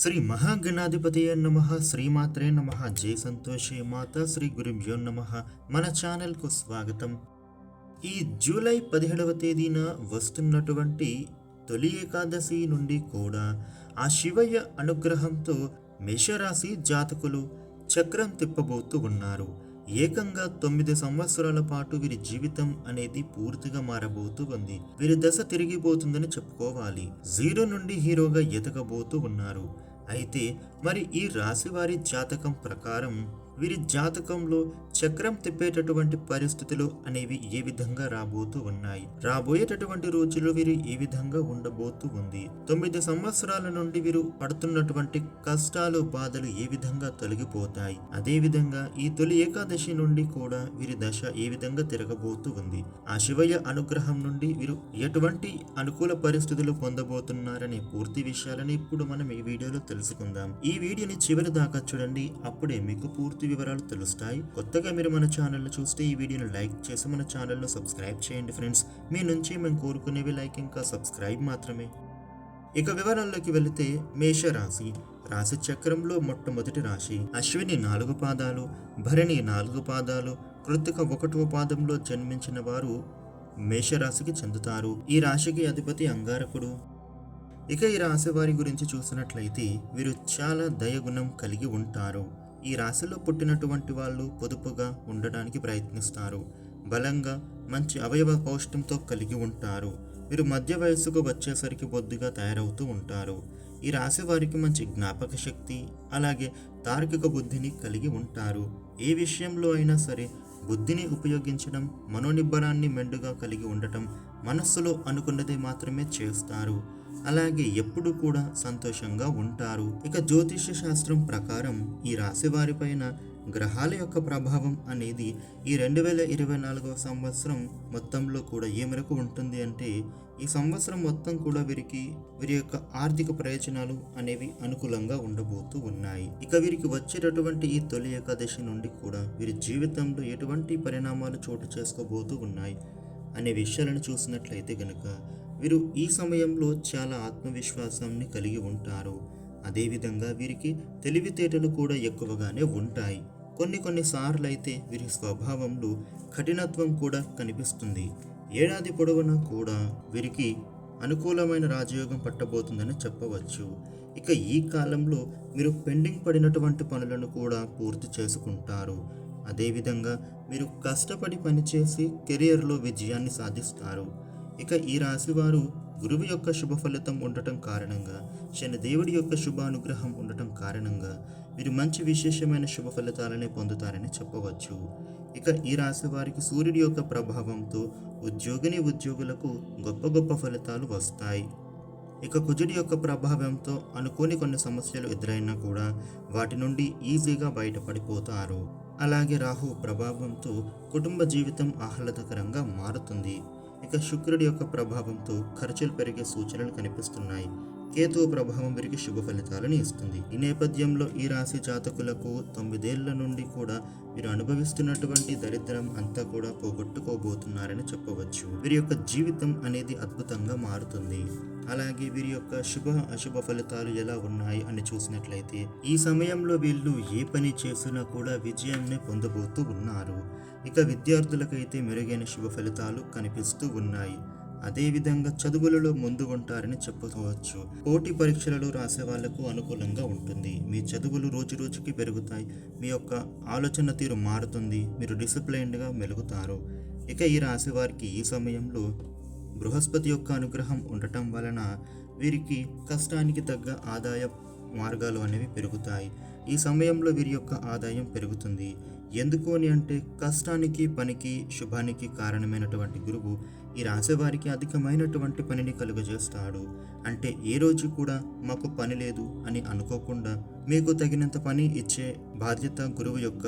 శ్రీ మహాగణాధిపతి నమ శ్రీమాత్రే నమ జై సంతోషే మాత శ్రీ గురుభ్యో నమ. మన ఛానల్కు స్వాగతం. ఈ జూలై పదిహేడవ తేదీన వస్తున్నటువంటి తొలి ఏకాదశి నుండి కూడా ఆ శివయ్య అనుగ్రహంతో మేషరాశి జాతకులు చక్రం తిప్పబోతూ ఉన్నారు. ఏకంగా తొమ్మిది సంవత్సరాల పాటు వీరి జీవితం అనేది పూర్తిగా మారబోతూ ఉంది. వీరి దశ తిరిగిపోతుందని చెప్పుకోవాలి. జీరో నుండి హీరోగా ఎదగబోతూ ఉన్నారు. అయితే మరి ఈ రాశి వారి జాతకం ప్రకారం వీరి జాతకంలో చక్రం తిప్పేటటువంటి పరిస్థితులు అనేవి ఏ విధంగా రాబోతూ ఉన్నాయి? రాబోయేటటువంటి రోజుల్లో వీరు ఏ విధంగా ఉండబోతూ ఉంది? తొమ్మిది సంవత్సరాల నుండి వీరు పడుతున్నటువంటి కష్టాలు బాధలు ఏ విధంగా తొలగిపోతాయి? అదే విధంగా ఈ తొలి ఏకాదశి నుండి కూడా వీరి దశ ఏ విధంగా తిరగబోతూ ఉంది? ఆ శివయ్య అనుగ్రహం నుండి వీరు ఎటువంటి అనుకూల పరిస్థితులు పొందబోతున్నారనే పూర్తి విషయాలని ఇప్పుడు మనం ఈ వీడియోలో తెలుసుకుందాం. ఈ వీడియోని చివరి దాకా చూడండి. అప్పుడే మీకు పూర్తి వివరాలు తెలుస్తాయి. కొత్తగా మీరు మన ఛానల్ చూస్తే ఈ వీడియోని లైక్ చేసి మన ఛానల్ను సబ్స్క్రైబ్ చేయండి ఫ్రెండ్స్. మీ నుంచి మేము కోరుకునేవి లైక్ ఇంకా సబ్స్క్రైబ్ మాత్రమే. ఇక వివరాల్లోకి వెళితే మేషరాశి. రాశి చక్రంలో మొట్టమొదటి రాశి. అశ్విని నాలుగు పాదాలు భరణి నాలుగు పాదాలు కృతిక ఒకటవ పాదంలో జన్మించిన వారు మేషరాశికి చెందుతారు. ఈ రాశికి అధిపతి అంగారకుడు. ఇక ఈ రాశి వారి గురించి చూసినట్లయితే వీరు చాలా దయగుణం కలిగి ఉంటారు. ఈ రాశిలో పుట్టినటువంటి వాళ్ళు పొదుపుగా ఉండడానికి ప్రయత్నిస్తారు. బలంగా మంచి అవయవ పౌష్టంతో కలిగి ఉంటారు. వీరు మధ్య వయస్సుకు వచ్చేసరికి బొద్దుగా తయారవుతూ ఉంటారు. ఈ రాశి వారికి మంచి జ్ఞాపక శక్తి అలాగే తార్కిక బుద్ధిని కలిగి ఉంటారు. ఏ విషయంలో అయినా సరే బుద్ధిని ఉపయోగించడం మనోనిబ్బరాన్ని మెండుగా కలిగి ఉండటం మనస్సులో అనుకున్నదే మాత్రమే చేస్తారు. అలాగే ఎప్పుడు కూడా సంతోషంగా ఉంటారు. ఇక జ్యోతిష్య శాస్త్రం ప్రకారం ఈ రాశి వారిపైన గ్రహాల యొక్క ప్రభావం అనేది ఈ రెండు వేల ఇరవై నాలుగవ సంవత్సరం మొత్తంలో కూడా ఏ మేరకు ఉంటుంది అంటే ఈ సంవత్సరం మొత్తం కూడా వీరికి వీరి యొక్క ఆర్థిక ప్రయోజనాలు అనేవి అనుకూలంగా ఉండబోతూ ఉన్నాయి. ఇక వీరికి వచ్చేటటువంటి ఈ తొలి ఏకాదశి నుండి కూడా వీరి జీవితంలో ఎటువంటి పరిణామాలు చోటు చేసుకోబోతూ ఉన్నాయి అనే విషయాలను చూసినట్లయితే గనుక వీరు ఈ సమయంలో చాలా ఆత్మవిశ్వాసాన్ని కలిగి ఉంటారు. అదేవిధంగా వీరికి తెలివితేటలు కూడా ఎక్కువగానే ఉంటాయి. కొన్ని కొన్ని సార్లు అయితే వీరి స్వభావంలో కఠినత్వం కూడా కనిపిస్తుంది. ఏడాది పొడవునా కూడా వీరికి అనుకూలమైన రాజయోగం పట్టబోతుందని చెప్పవచ్చు. ఇక ఈ కాలంలో మీరు పెండింగ్ పడినటువంటి పనులను కూడా పూర్తి చేసుకుంటారు. అదేవిధంగా మీరు కష్టపడి పనిచేసి కెరియర్లో విజయాన్ని సాధిస్తారు. ఇక ఈ రాశి వారు గురువు యొక్క శుభ ఫలితం ఉండటం కారణంగా శనిదేవుడి యొక్క శుభానుగ్రహం ఉండటం కారణంగా మీరు మంచి విశేషమైన శుభ ఫలితాలనే పొందుతారని చెప్పవచ్చు. ఇక ఈ రాశి వారికి సూర్యుడి యొక్క ప్రభావంతో ఉద్యోగిని ఉద్యోగులకు గొప్ప గొప్ప ఫలితాలు వస్తాయి. ఇక కుజుడి యొక్క ప్రభావంతో అనుకోని కొన్ని సమస్యలు ఎదురైనా కూడా వాటి నుండి ఈజీగా బయటపడిపోతారు. అలాగే రాహు ప్రభావంతో కుటుంబ జీవితం ఆహ్లాదకరంగా మారుతుంది. ఇక శుక్రుడి యొక్క ప్రభావంతో ఖర్చులు పెరిగే సూచనలు కనిపిస్తున్నాయి. కేతువు ప్రభావం వీరికి శుభ ఫలితాలను ఇస్తుంది. ఈ నేపథ్యంలో ఈ రాశి జాతకులకు తొమ్మిదేళ్ళ నుండి కూడా వీరు అనుభవిస్తున్నటువంటి దరిద్రం అంతా కూడా పోగొట్టుకోబోతున్నారని చెప్పవచ్చు. వీరి యొక్క జీవితం అనేది అద్భుతంగా మారుతుంది. అలాగే వీరి యొక్క శుభ అశుభ ఫలితాలు ఎలా ఉన్నాయి అని చూసినట్లయితే ఈ సమయంలో వీళ్ళు ఏ పని చేసినా కూడా విజయాన్ని పొందబోతూ ఉన్నారు. ఇక విద్యార్థులకైతే మెరుగైన శుభ ఫలితాలు కనిపిస్తూ ఉన్నాయి. అదేవిధంగా చదువులలో ముందు ఉంటారని చెప్పుకోవచ్చు. పోటీ పరీక్షలలో రాసే వాళ్ళకు అనుకూలంగా ఉంటుంది. మీ చదువులు రోజు రోజుకి పెరుగుతాయి. మీ యొక్క ఆలోచన తీరు మారుతుంది. మీరు డిసిప్లైన్డ్గా మెలుగుతారు. ఇక ఈ రాశి వారికి ఈ సమయంలో బృహస్పతి యొక్క అనుగ్రహం ఉండటం వలన వీరికి కష్టానికి తగ్గ ఆదాయ మార్గాలు అనేవి పెరుగుతాయి. ఈ సమయంలో వీరి యొక్క ఆదాయం పెరుగుతుంది. ఎందుకు అని అంటే కష్టానికి పనికి శుభానికి కారణమైనటువంటి గురువు ఈ రాసేవారికి అధికమైనటువంటి పనిని కలుగజేస్తాడు. అంటే ఏ రోజు కూడా మాకు పని లేదు అని అనుకోకుండా మీకు తగినంత పని ఇచ్చే బాధ్యత గురువు యొక్క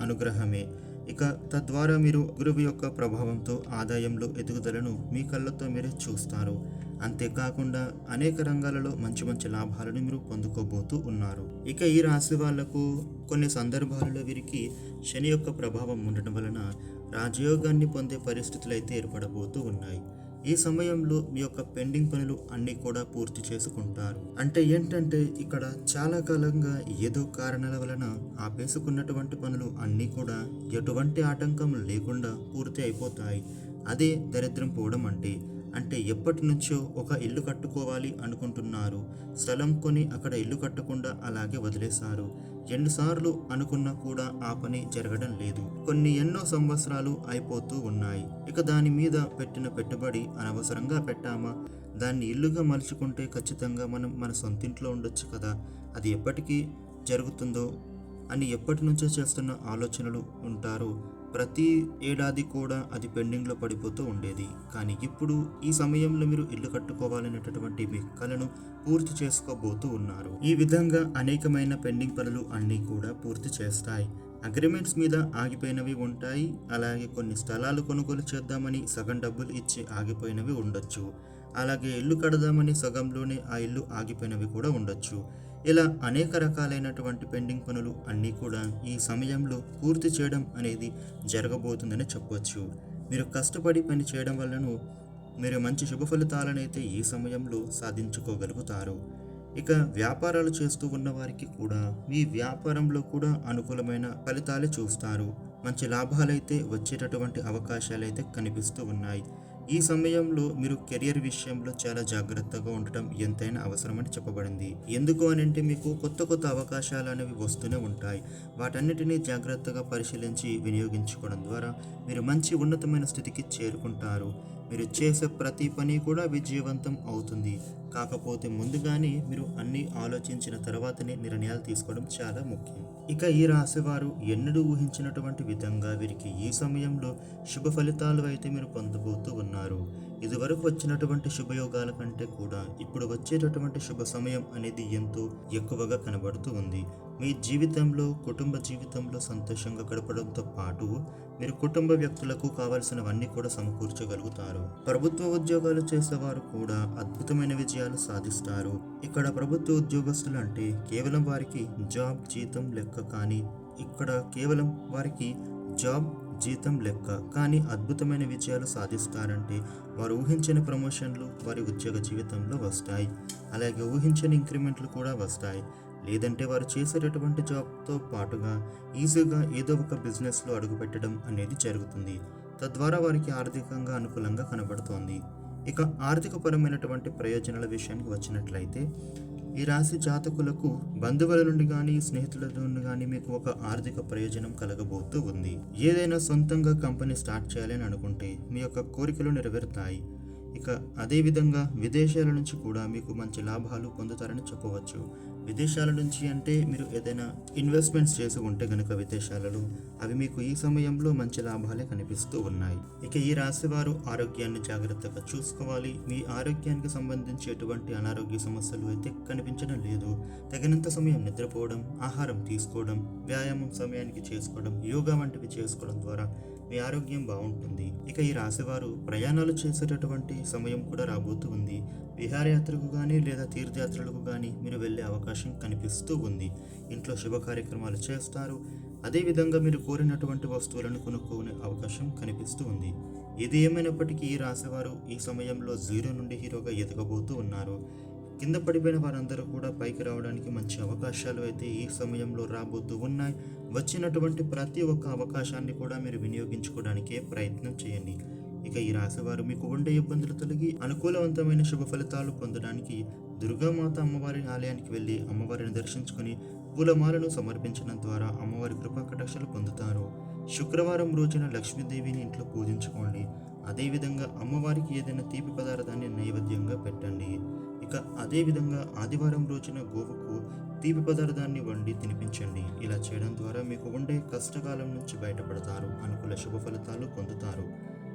అనుగ్రహమే. ఇక తద్వారా మీరు గురువు యొక్క ప్రభావంతో ఆదాయంలో ఎదుగుదలను మీ కళ్ళతో మీరే చూస్తారు. అంతేకాకుండా అనేక రంగాలలో మంచి మంచి లాభాలను మీరు పొందుకోబోతూ ఉన్నారు. ఇక ఈ రాశి వాళ్ళకు కొన్ని సందర్భాలలో వీరికి శని యొక్క ప్రభావం ఉండటం వలన రాజయోగాన్ని పొందే పరిస్థితులు అయితే ఏర్పడబోతూ ఉన్నాయి. ఈ సమయంలో మీ యొక్క పెండింగ్ పనులు అన్నీ కూడా పూర్తి చేసుకుంటారు. అంటే ఏంటంటే ఇక్కడ చాలా కాలంగా ఏదో కారణాల వలన ఆపేసుకున్నటువంటి పనులు అన్నీ కూడా ఎటువంటి ఆటంకం లేకుండా పూర్తి అయిపోతాయి. అదే దరిద్రం పోవడం అంటే అంటే ఎప్పటి నుంచో ఒక ఇల్లు కట్టుకోవాలి అనుకుంటున్నారు. స్థలం కొని అక్కడ ఇల్లు కట్టకుండా అలాగే వదిలేశారు. ఎన్నిసార్లు అనుకున్నా కూడా ఆ పని జరగడం లేదు. కొన్ని ఎన్నో సంవత్సరాలు అయిపోతూ ఉన్నాయి. ఇక దాని మీద పెట్టిన పెట్టుబడి అనవసరంగా పెట్టామా? దాన్ని ఇల్లుగా మలుచుకుంటే ఖచ్చితంగా మనం మన సొంతింట్లో ఉండొచ్చు కదా. అది ఎప్పటికీ జరుగుతుందో అని ఎప్పటి నుంచో చేస్తున్న ఆలోచనలు ఉంటారు. ప్రతి ఏడాది కూడా అది పెండింగ్లో పడిపోతూ ఉండేది. కానీ ఇప్పుడు ఈ సమయంలో మీరు ఇల్లు కట్టుకోవాలనేటటువంటి మీ కలను పూర్తి చేసుకోబోతూ ఉన్నారు. ఈ విధంగా అనేకమైన పెండింగ్ పనులు అన్నీ కూడా పూర్తి చేస్తాయి. అగ్రిమెంట్స్ మీద ఆగిపోయినవి ఉంటాయి. అలాగే కొన్ని స్థలాలు కొనుగోలు చేద్దామని సగం డబ్బులు ఇచ్చి ఆగిపోయినవి ఉండొచ్చు. అలాగే ఇల్లు కడదామని సగంలోనే ఆ ఇల్లు ఆగిపోయినవి కూడా ఉండొచ్చు. ఇలా అనేక రకాలైనటువంటి పెండింగ్ పనులు అన్నీ కూడా ఈ సమయంలో పూర్తి చేయడం అనేది జరగబోతుందని చెప్పవచ్చు మీరు కష్టపడి పని చేయడం వలన మీరు మంచి శుభ ఫలితాలనైతే ఈ సమయంలో సాధించుకోగలుగుతారు. ఇక వ్యాపారాలు చేస్తూ ఉన్న వారికి కూడా మీ వ్యాపారంలో కూడా అనుకూలమైన ఫలితాలు చూస్తారు. మంచి లాభాలైతే వచ్చేటటువంటి అవకాశాలు అయితే కనిపిస్తూ ఉన్నాయి. ఈ సమయంలో మీరు కెరియర్ విషయంలో చాలా జాగ్రత్తగా ఉండటం ఎంతైనా అవసరమని చెప్పబడింది. ఎందుకు అని అంటే మీకు కొత్త కొత్త అవకాశాలు అనేవి వస్తూనే ఉంటాయి. వాటన్నిటినీ జాగ్రత్తగా పరిశీలించి వినియోగించుకోవడం ద్వారా మీరు మంచి ఉన్నతమైన స్థితికి చేరుకుంటారు. మీరు చేసే ప్రతి పని కూడా విజయవంతం అవుతుంది. కాకపోతే ముందుగానే మీరు అన్ని ఆలోచించిన తర్వాతనే నిర్ణయాలు తీసుకోవడం చాలా ముఖ్యం. ఇక ఈ రాశివారు ఎన్నడూ ఊహించినటువంటి విధంగా వీరికి ఈ సమయంలో శుభ ఫలితాలు అయితే మీరు పొందబోతూ ఉన్నారు. ఇదివరకు వచ్చినటువంటి శుభయోగాల కంటే కూడా ఇప్పుడు వచ్చేటటువంటి శుభ సమయం అనేది ఎంతో ఎక్కువగా కనబడుతూ ఉంది. మీ జీవితంలో కుటుంబ జీవితంలో సంతోషంగా గడపడంతో పాటు మీరు కుటుంబ వ్యక్తులకు కావలసినవన్నీ కూడా సమకూర్చగలుగుతారు. ప్రభుత్వ ఉద్యోగాలు చేసేవారు కూడా అద్భుతమైన విజయాలు సాధిస్తారు. ఇక్కడ ప్రభుత్వ ఉద్యోగస్తులు అంటే కేవలం వారికి జాబ్ జీతం లెక్క కానీ ఇక్కడ కేవలం వారికి జాబ్ జీతం లెక్క కానీ అద్భుతమైన విజయాలు సాధిస్తారంటే వారు ఊహించని ప్రమోషన్లు వారి ఉద్యోగ జీవితంలో వస్తాయి. అలాగే ఊహించని ఇంక్రిమెంట్లు కూడా వస్తాయి. లేదంటే వారు చేసేటటువంటి జాబ్తో పాటుగా ఈజీగా ఏదో ఒక బిజినెస్లో అడుగుపెట్టడం అనేది జరుగుతుంది. తద్వారా వారికి ఆర్థికంగా అనుకూలంగా కనబడుతోంది. ఇక ఆర్థికపరమైనటువంటి ప్రయోజనాల విషయానికి వచ్చినట్లయితే ఈ రాశి జాతకులకు బంధువుల నుండి కానీ స్నేహితుల నుండి కానీ మీకు ఒక ఆర్థిక ప్రయోజనం కలగబోతూ ఉంది. ఏదైనా సొంతంగా కంపెనీ స్టార్ట్ చేయాలని అనుకుంటే మీ యొక్క కోరికలు నెరవేరుతాయి. ఇక అదేవిధంగా విదేశాల నుంచి కూడా మీకు మంచి లాభాలు పొందుతారని చెప్పవచ్చు. విదేశాల నుంచి అంటే మీరు ఏదైనా ఇన్వెస్ట్మెంట్స్ చేసి ఉంటే గనుక విదేశాలలో అవి మీకు ఈ సమయంలో మంచి లాభాలే కనిపిస్తూ ఉన్నాయి. ఇక ఈ రాశి వారు ఆరోగ్యాన్ని జాగ్రత్తగా చూసుకోవాలి. మీ ఆరోగ్యానికి సంబంధించి ఎటువంటి అనారోగ్య సమస్యలు అయితే కనిపించడం లేదు. తగినంత సమయం నిద్రపోవడం ఆహారం తీసుకోవడం వ్యాయామం సమయానికి చేసుకోవడం యోగా వంటివి చేసుకోవడం ద్వారా మీ ఆరోగ్యం బాగుంటుంది. ఇక ఈ రాశివారు ప్రయాణాలు చేసేటటువంటి సమయం కూడా రాబోతూ ఉంది. విహారయాత్రకు కానీ లేదా తీర్థయాత్రలకు కానీ మీరు వెళ్ళే అవకాశం కనిపిస్తూ ఉంది. ఇంట్లో శుభ కార్యక్రమాలు చేస్తారు. అదేవిధంగా మీరు కోరినటువంటి వస్తువులను కొనుక్కునే అవకాశం కనిపిస్తూ ఉంది. ఇది ఏమైనప్పటికీ ఈ రాశివారు ఈ సమయంలో జీరో నుండి హీరోగా ఎదగబోతూ ఉన్నారు. కింద పడిపోయిన వారందరూ కూడా పైకి రావడానికి మంచి అవకాశాలు అయితే ఈ సమయంలో రాబోతూ ఉన్నాయి. వచ్చినటువంటి ప్రతి ఒక్క అవకాశాన్ని కూడా మీరు వినియోగించుకోవడానికే ప్రయత్నం చేయండి. ఇక ఈ రాశివారు మీకు ఉండే ఇబ్బందులు తొలగి అనుకూలవంతమైన శుభ ఫలితాలు పొందడానికి దుర్గామాత అమ్మవారి ఆలయానికి వెళ్ళి అమ్మవారిని దర్శించుకొని పూలమాలను సమర్పించడం ద్వారా అమ్మవారి కృపా కటాక్షాలు పొందుతారు. శుక్రవారం రోజున లక్ష్మీదేవిని ఇంట్లో పూజించుకోండి. అదేవిధంగా అమ్మవారికి ఏదైనా తీపి పదార్థాన్ని నైవేద్యంగా పెట్టండి. ఇక అదేవిధంగా ఆదివారం రోజున గోవుకు తీపి పదార్థాన్ని వండి తినిపించండి. ఇలా చేయడం ద్వారా మీకు ఉండే కష్టకాలం నుంచి బయటపడతారు. అనుకూల శుభ ఫలితాలు పొందుతారు.